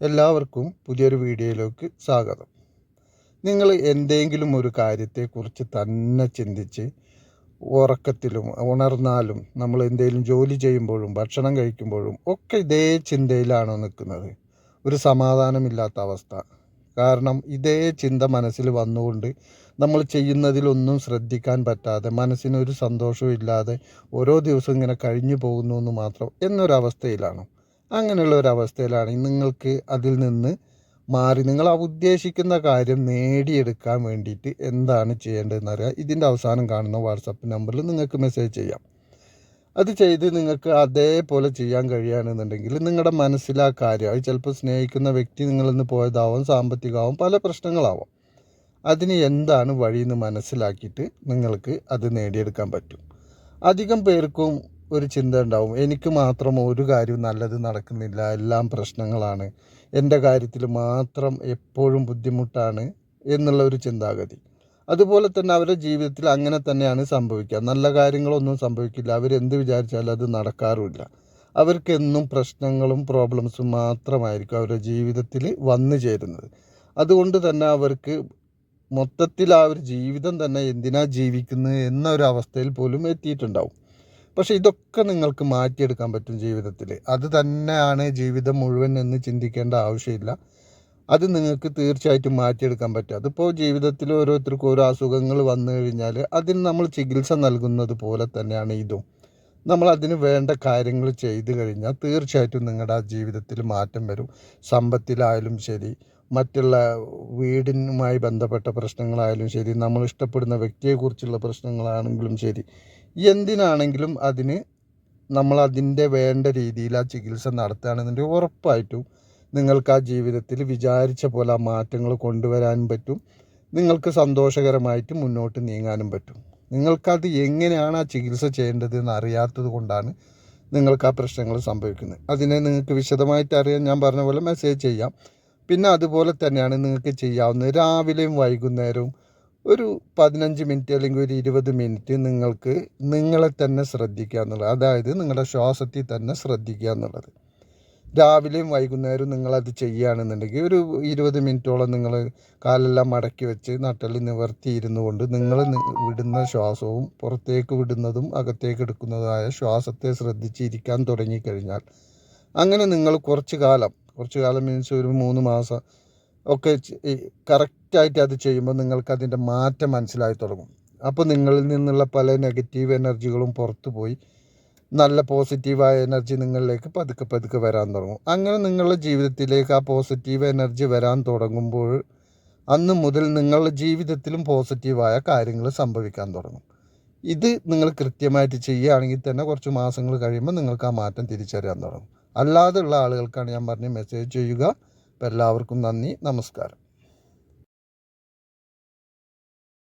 എല്ലാവർക്കും പുതിയൊരു വീഡിയോയിലേക്ക് സ്വാഗതം. നിങ്ങൾ എന്തെങ്കിലും ഒരു കാര്യത്തെക്കുറിച്ച് തന്നെ ചിന്തിച്ച് ഉറക്കത്തിലും ഉണർന്നാലും നമ്മൾ എന്തെങ്കിലും ജോലി ചെയ്യുമ്പോഴും ഭക്ഷണം കഴിക്കുമ്പോഴും ഒക്കെ ഇതേ ചിന്തയിലാണോ നിൽക്കുന്നത്. ഒരു സമാധാനമില്ലാത്ത അവസ്ഥ. കാരണം ഇതേ ചിന്ത മനസ്സിൽ വന്നുകൊണ്ട് നമ്മൾ ചെയ്യുന്നതിലൊന്നും ശ്രദ്ധിക്കാൻ പറ്റാതെ മനസ്സിനൊരു സന്തോഷവും ഇല്ലാതെ ഓരോ ദിവസവും ഇങ്ങനെ കഴിഞ്ഞു പോകുന്നു എന്ന് മാത്രം എന്നൊരവസ്ഥയിലാണ്. അങ്ങനെയുള്ള ഒരു അവസ്ഥയിലാണെങ്കിൽ നിങ്ങൾക്ക് അതിൽ നിന്ന് മാറി നിങ്ങൾ ആ ഉദ്ദേശിക്കുന്ന കാര്യം നേടിയെടുക്കാൻ വേണ്ടിയിട്ട് എന്താണ് ചെയ്യേണ്ടതെന്ന് അറിയാം ഇതിന്റെ അവസാനം കാണുന്ന വാട്സപ്പ് നമ്പറിൽ നിങ്ങൾക്ക് മെസ്സേജ് ചെയ്യാം. അത് ചെയ്ത് നിങ്ങൾക്ക് അതേപോലെ ചെയ്യാൻ കഴിയുകയാണെന്നുണ്ടെങ്കിൽ നിങ്ങളുടെ മനസ്സിലാ കാര്യം അത് ചിലപ്പോൾ സ്നേഹിക്കുന്ന വ്യക്തി നിങ്ങളിൽ നിന്ന് പോയതാവും സാമ്പത്തികമാവും പല പ്രശ്നങ്ങളാവും. അതിന് എന്താണ് വഴിയെന്ന് മനസ്സിലാക്കിയിട്ട് നിങ്ങൾക്ക് അത് നേടിയെടുക്കാൻ പറ്റും. അധികം പേർക്കും ഒരു ചിന്ത ഉണ്ടാവും. എനിക്ക് മാത്രം ഒരു കാര്യവും നല്ലത് നടക്കുന്നില്ല. എല്ലാം പ്രശ്നങ്ങളാണ്. എന്റെ കാര്യത്തിൽ മാത്രം എപ്പോഴും ബുദ്ധിമുട്ടാണ് എന്നുള്ള ഒരു ചിന്താഗതി. അതുപോലെ തന്നെ അവരുടെ ജീവിതത്തിൽ അങ്ങനെ തന്നെയാണ് സംഭവിക്കുക. നല്ല കാര്യങ്ങളൊന്നും സംഭവിക്കില്ല. അവരെന്ത് വിചാരിച്ചാലും അത് നടക്കാറുമില്ല. അവർക്കെന്നും പ്രശ്നങ്ങളും പ്രോബ്ലംസും മാത്രമായിരിക്കും അവരുടെ ജീവിതത്തിൽ വന്നു ചേരുന്നത്. അതുകൊണ്ട് തന്നെ അവർക്ക് മൊത്തത്തിൽ ആ ഒരു ജീവിതം തന്നെ എന്തിനാ ജീവിക്കുന്നത് എന്നൊരു അവസ്ഥയിൽ പോലും എത്തിയിട്ടുണ്ടാവും. പക്ഷേ ഇതൊക്കെ നിങ്ങൾക്ക് മാറ്റിയെടുക്കാൻ പറ്റും ജീവിതത്തിൽ. അത് തന്നെയാണ് ജീവിതം മുഴുവൻ എന്ന് ചിന്തിക്കേണ്ട ആവശ്യമില്ല. അത് നിങ്ങൾക്ക് തീർച്ചയായിട്ടും മാറ്റിയെടുക്കാൻ പറ്റും. അതിപ്പോൾ ജീവിതത്തിൽ ഓരോരുത്തർക്കും ഓരോ അസുഖങ്ങൾ വന്നു കഴിഞ്ഞാൽ അതിന് നമ്മൾ ചികിത്സ നൽകുന്നത് പോലെ തന്നെയാണ് ഇതും. നമ്മൾ അതിന് വേണ്ട കാര്യങ്ങൾ ചെയ്തു കഴിഞ്ഞാൽ തീർച്ചയായിട്ടും നിങ്ങളുടെ ആ ജീവിതത്തിൽ മാറ്റം വരും. സമ്പത്തിലായാലും ശരി മറ്റുള്ള വീടിനുമായി ബന്ധപ്പെട്ട പ്രശ്നങ്ങളായാലും ശരി നമ്മൾ ഇഷ്ടപ്പെടുന്ന വ്യക്തിയെക്കുറിച്ചുള്ള പ്രശ്നങ്ങളാണെങ്കിലും ശരി എന്തിനാണെങ്കിലും അതിന് നമ്മൾ അതിന്റെ വേണ്ട രീതിയിൽ ആ ചികിത്സ നടത്തുകയാണെന്നുണ്ടെങ്കിൽ ഉറപ്പായിട്ടും നിങ്ങൾക്ക് ആ ജീവിതത്തിൽ വിചാരിച്ച പോലെ ആ മാറ്റങ്ങൾ കൊണ്ടുവരാനും പറ്റും. നിങ്ങൾക്ക് സന്തോഷകരമായിട്ട് മുന്നോട്ട് നീങ്ങാനും പറ്റും. നിങ്ങൾക്കത് എങ്ങനെയാണ് ആ ചികിത്സ ചെയ്യേണ്ടത് എന്ന് അറിയാത്തത് കൊണ്ടാണ് നിങ്ങൾക്ക് ആ പ്രശ്നങ്ങൾ സംഭവിക്കുന്നത്. അതിനെ നിങ്ങൾക്ക് വിശദമായിട്ട് അറിയാൻ ഞാൻ പറഞ്ഞ പോലെ മെസ്സേജ് ചെയ്യാം. പിന്നെ അതുപോലെ തന്നെയാണ് നിങ്ങൾക്ക് ചെയ്യാവുന്നത്. രാവിലെയും വൈകുന്നേരവും ഒരു പതിനഞ്ച് മിനിറ്റ് അല്ലെങ്കിൽ ഒരു ഇരുപത് മിനിറ്റ് നിങ്ങൾക്ക് നിങ്ങളെ തന്നെ ശ്രദ്ധിക്കുക എന്നുള്ളത്. അതായത് നിങ്ങളുടെ ശ്വാസത്തിൽ തന്നെ ശ്രദ്ധിക്കുക എന്നുള്ളത്. രാവിലെയും വൈകുന്നേരവും നിങ്ങളത് ചെയ്യുകയാണെന്നുണ്ടെങ്കിൽ ഒരു ഇരുപത് മിനിറ്റോളം നിങ്ങൾ കാലെല്ലാം മടക്കി വെച്ച് നട്ടൽ നിവർത്തിയിരുന്നു കൊണ്ട് നിങ്ങൾ വിടുന്ന ശ്വാസവും പുറത്തേക്ക് വിടുന്നതും അകത്തേക്ക് എടുക്കുന്നതുമായ ശ്വാസത്തെ ശ്രദ്ധിച്ചിരിക്കാൻ തുടങ്ങിക്കഴിഞ്ഞാൽ അങ്ങനെ നിങ്ങൾ കുറച്ച് കാലം കുറച്ച് കാലം മീൻസ് ഒരു മൂന്ന് മാസം ഒക്കെ കറക്റ്റായിട്ട് അത് ചെയ്യുമ്പോൾ നിങ്ങൾക്ക് അതിന്റെ മാറ്റം മനസ്സിലായി തുടങ്ങും. അപ്പോൾ നിങ്ങളിൽ നിന്നുള്ള പല നെഗറ്റീവ് എനർജികളും പുറത്തു പോയി നല്ല പോസിറ്റീവായ എനർജി നിങ്ങളിലേക്ക് പതുക്കെ പതുക്കെ വരാൻ തുടങ്ങും. അങ്ങനെ നിങ്ങളുടെ ജീവിതത്തിലേക്ക് ആ പോസിറ്റീവ് എനർജി വരാൻ തുടങ്ങുമ്പോൾ അന്ന് മുതൽ നിങ്ങളുടെ ജീവിതത്തിലും പോസിറ്റീവായ കാര്യങ്ങൾ സംഭവിക്കാൻ തുടങ്ങും. ഇത് നിങ്ങൾ കൃത്യമായിട്ട് ചെയ്യുകയാണെങ്കിൽ തന്നെ കുറച്ച് മാസങ്ങൾ കഴിയുമ്പോൾ നിങ്ങൾക്ക് ആ മാറ്റം തിരിച്ചറിയാൻ തുടങ്ങും. അല്ലാതെയുള്ള ആളുകൾക്കാണ് ഞാൻ പറഞ്ഞ് മെസ്സേജ് ചെയ്യുക. അപ്പോൾ എല്ലാവർക്കും നന്ദി. നമസ്കാരം.